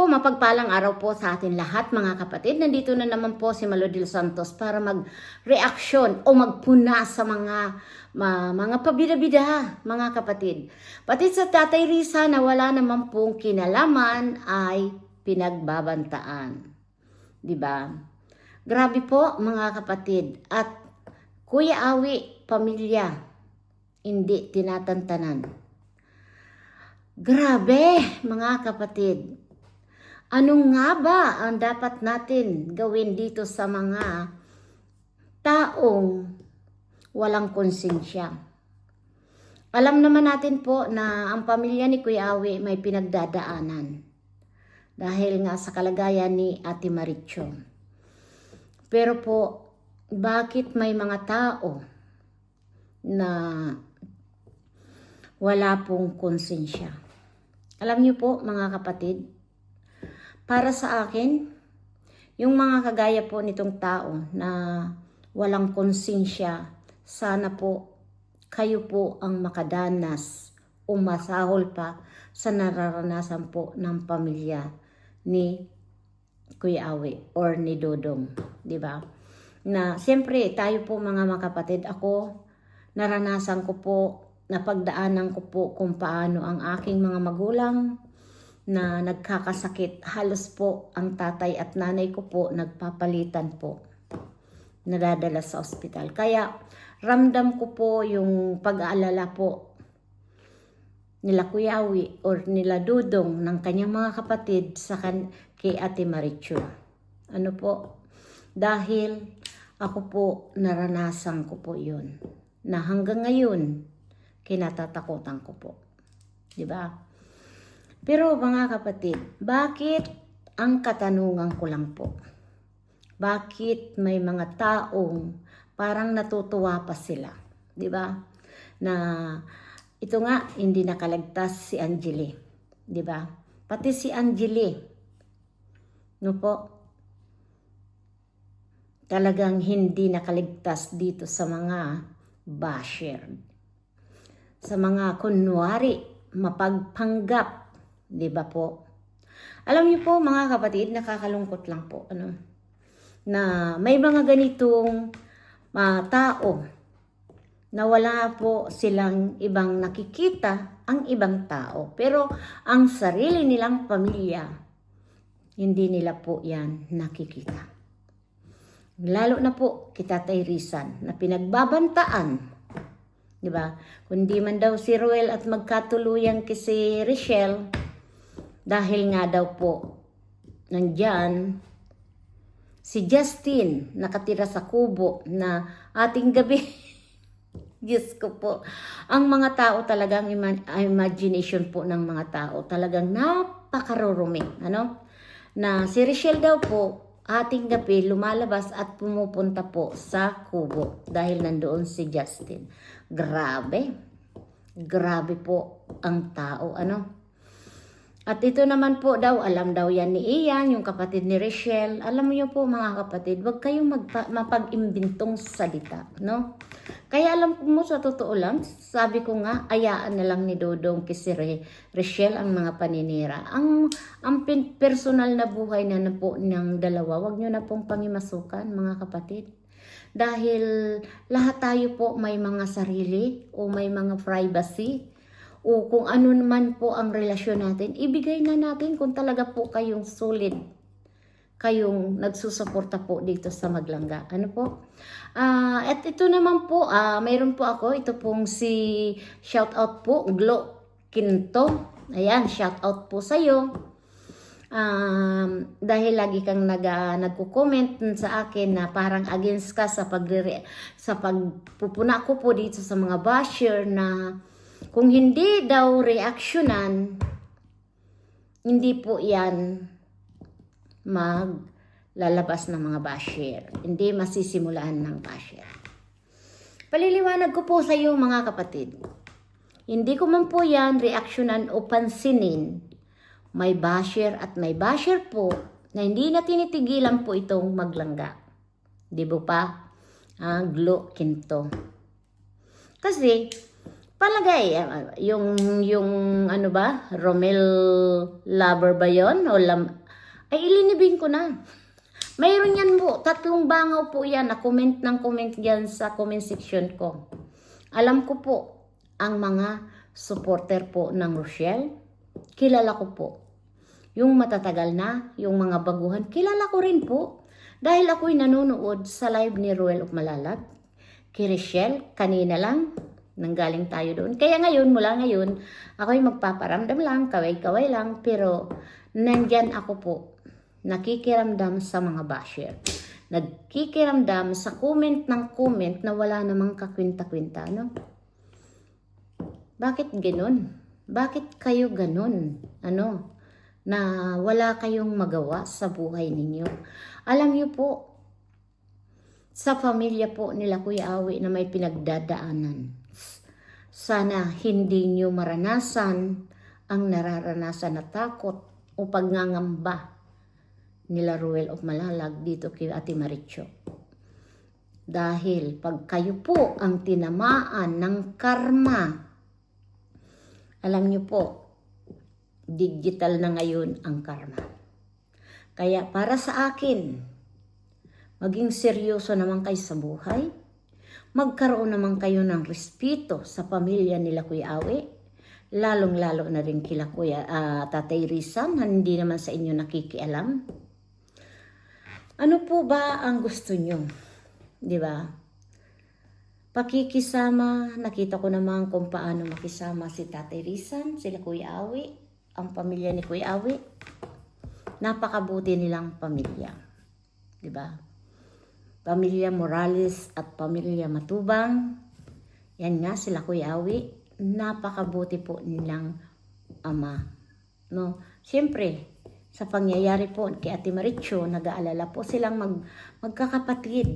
po, mapagpalang araw po sa atin lahat mga kapatid. Nandito na naman po si Malodil Santos para mag-reaction o magpuna sa mga ma- mga pabida-bida mga kapatid. Pati sa Tatay Risa na wala naman pong kinalaman ay pinagbabantaan. 'Di ba? Grabe po mga kapatid. At Kuya Awi, pamilya, hindi tinatantanan. Grabe, mga kapatid. Ano nga ba ang dapat natin gawin dito sa mga taong walang konsensya? Alam naman natin po na ang pamilya ni Kuya Awi may pinagdadaanan dahil nga sa kalagayan ni Ate Maricho. Pero po, bakit may mga tao na wala pong konsensya? Alam niyo po mga kapatid, para sa akin, yung mga kagaya po nitong tao na walang konsensya, sana po kayo po ang makadanas o masahol pa sa nararanasan po ng pamilya ni Kuya Awi or ni Dodong, di ba? Na siyempre tayo po mga makapatid, ako naranasan ko po, napagdaanan ko po kung paano ang aking mga magulang na nagkakasakit. Halos po ang tatay at nanay ko po nagpapalitan po. Nadadala sa ospital. Kaya ramdam ko po yung pag-aalala po nila Kuyawi or nila Dudong ng kanyang mga kapatid sa kan kay Ate Marichu. Ano po? Dahil ako po naranasan ko po yun. Na hanggang ngayon, kinatatakutan ko po. 'Di ba? Pero mga kapatid, bakit ang katanungan ko lang po? Bakit may mga taong parang natutuwa pa sila? 'Di ba? Na ito nga hindi nakalagtas si Angeli, 'di ba? Pati si Angeli. No po? Talagang hindi nakaligtas dito sa mga basher. Sa mga kunwari, mapagpanggap, 'di ba po? Alam niyo po mga kapatid, nakakalungkot lang po ano na may mga ganitong mga tao na wala po silang ibang nakikita ang ibang tao. Pero ang sarili nilang pamilya, hindi nila po yan nakikita. Lalo na po kita Rizan na pinagbabantaan. Di ba? Kundi man daw si Ruel at magkatuluyan kay si Richelle, dahil nga daw po nandyan si Justin nakatira sa kubo na ating gabi. Diyos ko po. Ang mga tao talagang ima- imagination po ng mga tao talagang napakarurumi. Ano? Na si Richelle daw po ating gabi lumalabas at pumupunta po sa kubo dahil nandoon si Justin. Grabe. Grabe po ang tao. Ano? At ito naman po daw, alam daw yan ni Ian, yung kapatid ni Richelle. Alam niyo po mga kapatid, wag kayong magpa- mapag-imbintong salita, no? Kaya alam ko mo sa totoo lang, sabi ko nga, ayaan na lang ni Dodong kay si Re- Richelle ang mga paninira. Ang, ang pin- personal na buhay na, na po ng dalawa, wag niyo na pong pangimasukan mga kapatid. Dahil lahat tayo po may mga sarili o may mga privacy o kung ano naman po ang relasyon natin, ibigay na natin kung talaga po kayong solid kayong nagsusuporta po dito sa Maglangga. Ano po? Ah, at ito naman po, ah, mayroon po ako, ito pong si shout out po, Glo Quinto. Ayan, shout out po sa iyo. Um, dahil lagi kang nag, ah, nagko-comment sa akin na parang against ka sa pag sa pagpupuna ko po dito sa mga basher na kung hindi daw reaksyonan, hindi po yan maglalabas ng mga basher. Hindi masisimulaan ng basher. Paliliwanag ko po sa iyo mga kapatid. Hindi ko man po yan reaksyonan o pansinin. May basher at may basher po na hindi na tinitigilan po itong maglangga. Di ba pa? Ah, glo kinto. Kasi palagay, ah, yung, yung ano ba, Romel Lover ba yon O lam, ay ilinibing ko na. Mayroon yan po, tatlong bangaw po yan na comment ng comment yan sa comment section ko. Alam ko po, ang mga supporter po ng Rochelle, kilala ko po. Yung matatagal na, yung mga baguhan, kilala ko rin po. Dahil ako'y nanonood sa live ni Ruel of Malalag, kay Rochelle, kanina lang, nanggaling tayo doon. Kaya ngayon, mula ngayon, ako'y magpaparamdam lang, kaway-kaway lang, pero nandyan ako po, nakikiramdam sa mga basher. Nagkikiramdam sa comment ng comment na wala namang kakwinta-kwinta, no? Bakit ganun? Bakit kayo ganun? Ano? Na wala kayong magawa sa buhay ninyo. Alam niyo po, sa pamilya po nila Kuya Awi na may pinagdadaanan, sana hindi niyo maranasan ang nararanasan na takot o pagngangamba nila Ruel of Malalag dito kay Ate Maricho. Dahil pag kayo po ang tinamaan ng karma, alam niyo po, digital na ngayon ang karma. Kaya para sa akin, maging seryoso naman kayo sa buhay, magkaroon naman kayo ng respeto sa pamilya nila Kuya Awe, lalong-lalo na rin kila Kuya ah, Tatay Rizan, na hindi naman sa inyo nakikialam. Ano po ba ang gusto nyo? Di ba? Pakikisama, nakita ko naman kung paano makisama si Tatay Rizan, sila Kuya Awi, ang pamilya ni Kuya Awi. Napakabuti nilang pamilya. Di ba? Pamilya Morales at Pamilya Matubang. Yan nga sila Kuya Awi. Napakabuti po nilang ama. No? Siyempre, sa pangyayari po kay Ate Maricho, nag-aalala po silang mag, magkakapatid.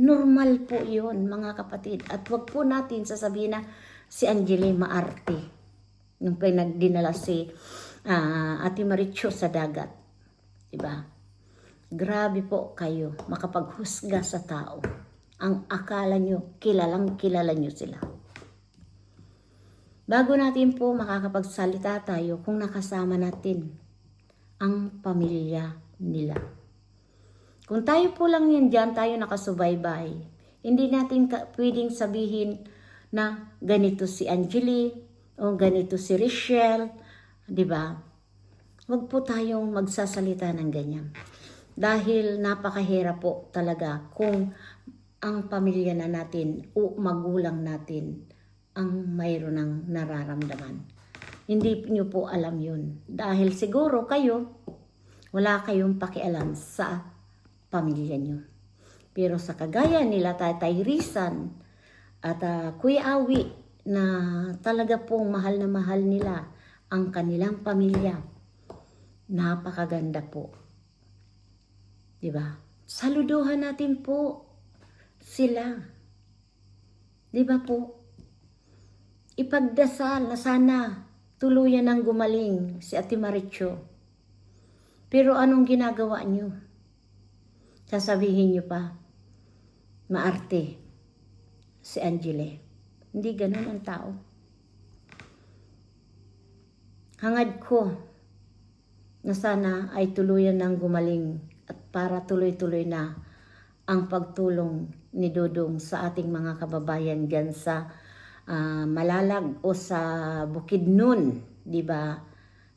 Normal po yun, mga kapatid. At wag po natin sasabihin na si Angeli maarte. Nung pinagdinala si ah, Ate Maricho sa dagat. Diba? Grabe po kayo makapaghusga sa tao. Ang akala nyo, kilalang kilala nyo sila. Bago natin po makakapagsalita tayo kung nakasama natin ang pamilya nila. Kung tayo po lang yan dyan, tayo nakasubaybay, hindi natin pwedeng sabihin na ganito si Angeli o ganito si Richelle, di ba? Huwag po tayong magsasalita ng ganyan. Dahil napakahirap po talaga kung ang pamilya na natin o magulang natin ang mayroon ng nararamdaman. Hindi nyo po alam yun. Dahil siguro kayo, wala kayong pakialam sa pamilya nyo. Pero sa kagaya nila Tatay Rizan at ah, Kuya Awi na talaga pong mahal na mahal nila ang kanilang pamilya. Napakaganda po. 'Di ba? Saluduhan natin po sila. 'Di ba po? Ipagdasal na sana tuluyan ng gumaling si Ate Maricho. Pero anong ginagawa niyo? Sasabihin niyo pa, maarte si Angele. Hindi ganun ang tao. Hangad ko na sana ay tuluyan ng gumaling para tuloy-tuloy na ang pagtulong ni Dudong sa ating mga kababayan dyan sa ah, Malalag o sa Bukidnon, di ba?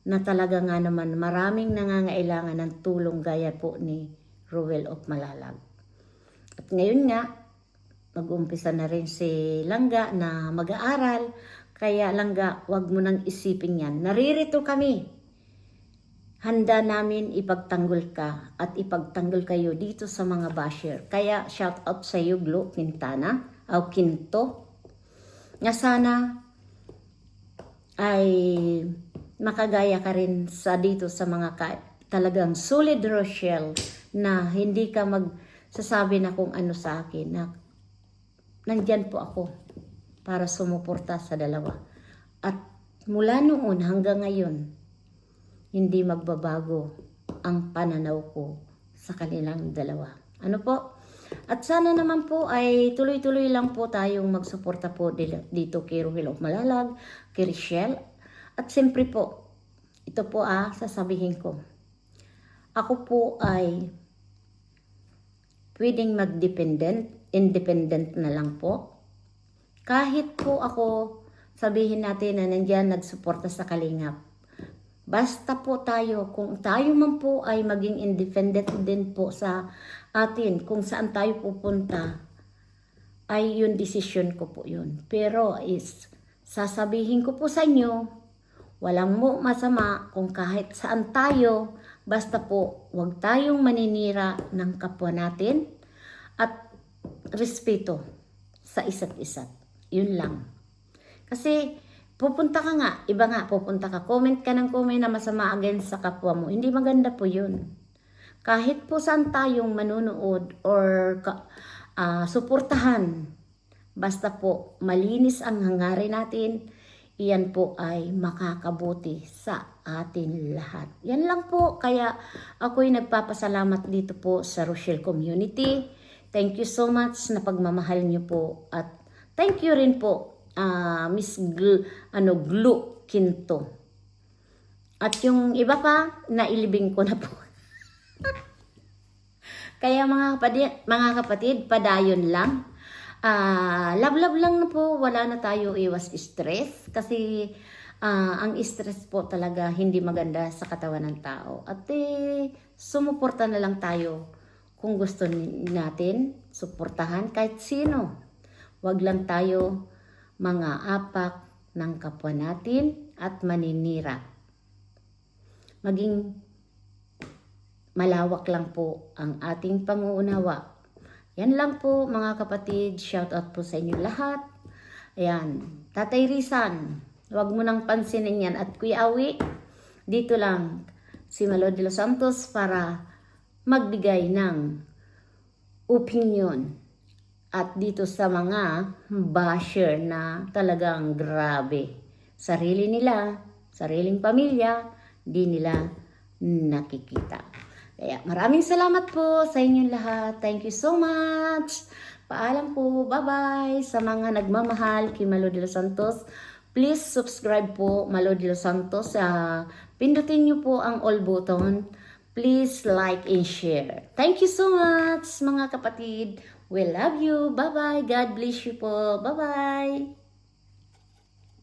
Na talaga nga naman maraming nangangailangan ng tulong gaya po ni Ruel of Malalag. At ngayon nga, mag-umpisa na rin si Langga na mag-aaral. Kaya Langga, wag mo nang isipin yan. Naririto kami. Handa namin ipagtanggol ka at ipagtanggol kayo dito sa mga basher. Kaya shout out sa iyo, Glo Quintana, o Quinto, nga sana ay makagaya ka rin sa dito sa mga ka, talagang solid Rochelle na hindi ka magsasabi na kung ano sa akin na nandyan po ako para sumuporta sa dalawa. At mula noon hanggang ngayon, hindi magbabago ang pananaw ko sa kanilang dalawa. Ano po? At sana naman po ay tuloy-tuloy lang po tayong magsuporta po dito kay Ruhel of Malalag, kay Richelle. At siyempre po, ito po ah, sasabihin ko. Ako po ay pwedeng mag-dependent, independent na lang po. Kahit po ako, sabihin natin na nandiyan nagsuporta sa kalingap. Basta po tayo, kung tayo man po ay maging independent din po sa atin, kung saan tayo pupunta, ay yun decision ko po yun. Pero is, sasabihin ko po sa inyo, walang mo masama kung kahit saan tayo, basta po wag tayong maninira ng kapwa natin at respeto sa isa't isa. Yun lang. Kasi pupunta ka nga, iba nga, pupunta ka, comment ka ng comment na masama against sa kapwa mo. Hindi maganda po yun. Kahit po saan tayong manunood or ah, suportahan, basta po malinis ang hangarin natin, iyan po ay makakabuti sa atin lahat. Yan lang po, kaya ako'y nagpapasalamat dito po sa Rochelle Community. Thank you so much na pagmamahal niyo po at thank you rin po ah, Miss Gl, ano, Glu Quinto. At yung iba pa, nailibing ko na po. Kaya mga kapatid, mga kapatid, padayon lang. Ah, love-love lang na po, wala na tayo iwas stress kasi ah, ang stress po talaga hindi maganda sa katawan ng tao. At eh, sumuporta na lang tayo kung gusto natin, suportahan kahit sino. Huwag lang tayo mga apak ng kapwa natin at maninira. Maging malawak lang po ang ating panguunawa. Yan lang po mga kapatid, shout out po sa inyo lahat. Ayan, Tatay Rizan, huwag mo nang pansinin yan. At Kuya Awi, dito lang si Malo de los Santos para magbigay ng opinion. At dito sa mga basher na talagang grabe. Sarili nila, sariling pamilya, di nila nakikita. Kaya maraming salamat po sa inyong lahat. Thank you so much. Paalam po. Bye-bye sa mga nagmamahal kay Malo de los Santos. Please subscribe po Malo de los Santos. Ah, pindutin niyo po ang all button. Please like and share. Thank you so much mga kapatid. We love you. Bye-bye. God bless you po. Bye-bye.